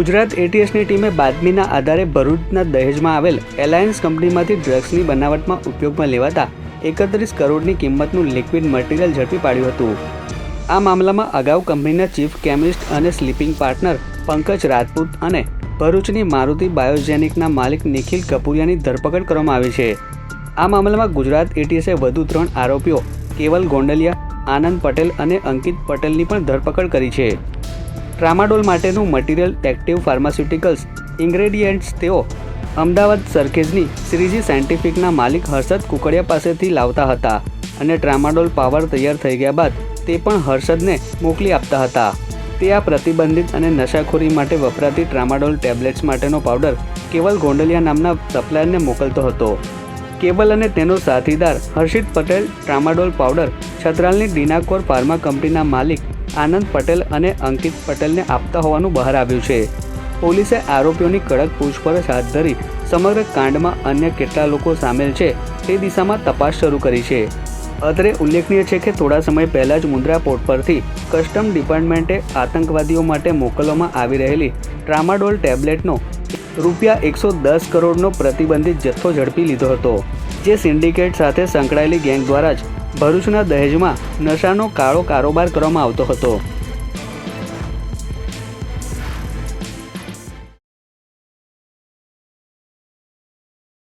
ગુજરાત એટીએસની ટીમે બાતમીના આધારે ભરૂચના દહેજમાં આવેલ એલાયન્સ કંપનીમાંથી ડ્રગ્સની બનાવટમાં ઉપયોગમાં લેવાતા એકત્રીસ કરોડની કિંમતનું લિક્વિડ મટીરિયલ ઝડપી પાડ્યું હતું. આ મામલામાં અગાઉ કંપનીના ચીફ કેમિસ્ટ અને સ્લીપિંગ પાર્ટનર પંકજ રાજપૂત અને ભરૂચની મારુતિ બાયોજેનિકના માલિક નિખિલ કપૂરિયાની ધરપકડ કરવામાં આવી છે. આ મામલામાં ગુજરાત એટીએસે વધુ ત્રણ આરોપીઓ કેવલ ગોંડલિયા, આનંદ પટેલ અને અંકિત પટેલની પણ ધરપકડ કરી છે. ટ્રામાડોલ માટેનું મટીરિયલ એક્ટિવ ફાર્માસ્યુટિકલ્સ ઇન્ગ્રેડિયન્ટ્સ તેઓ અમદાવાદ સરખેજની શ્રીજી સાયન્ટિફિકના માલિક હર્ષદ કુકડિયા પાસેથી લાવતા હતા અને ટ્રામાડોલ પાવર તૈયાર થઈ ગયા બાદ તે પણ હર્ષદને મોકલી આપતા હતા. તે આ પ્રતિબંધિત અને નશાખોરી માટે વપરાતી ટ્રામાડોલ ટેબ્લેટ્સ માટેનો પાવડર કેવલ ગોંડલિયા નામના સપ્લાયરને મોકલતો હતો. કેબલ અને તેનો સાથીદાર હર્ષિત પટેલ ટ્રામાડોલ પાવડર છત્રાલની ડીનાકોર ફાર્મા કંપનીના માલિક આનંદ પટેલ અને અંકિત પટેલને આપતા હોવાનું બહાર આવ્યું છે. પોલીસે આરોપીઓની કડક પૂછપરછ હાથ ધરી સમગ્ર કાંડમાં અન્ય કેટલા લોકો સામેલ છે તે દિશામાં તપાસ શરૂ કરી છે. અત્રે ઉલ્લેખનીય છે કે થોડા સમય પહેલાં જ મુન્દ્રા પોર્ટ પરથી કસ્ટમ ડિપાર્ટમેન્ટે આતંકવાદીઓ માટે મોકલવામાં આવી રહેલી ટ્રામાડોલ ટેબ્લેટનો રૂપિયા એકસો દસ કરોડનો પ્રતિબંધિત જથ્થો ઝડપી લીધો હતો, જે સિન્ડિકેટ સાથે સંકળાયેલી ગેંગ દ્વારા જ ભરૂચના દહેજમાં નશાનો કાળો કારોબાર કરવામાં આવતો હતો.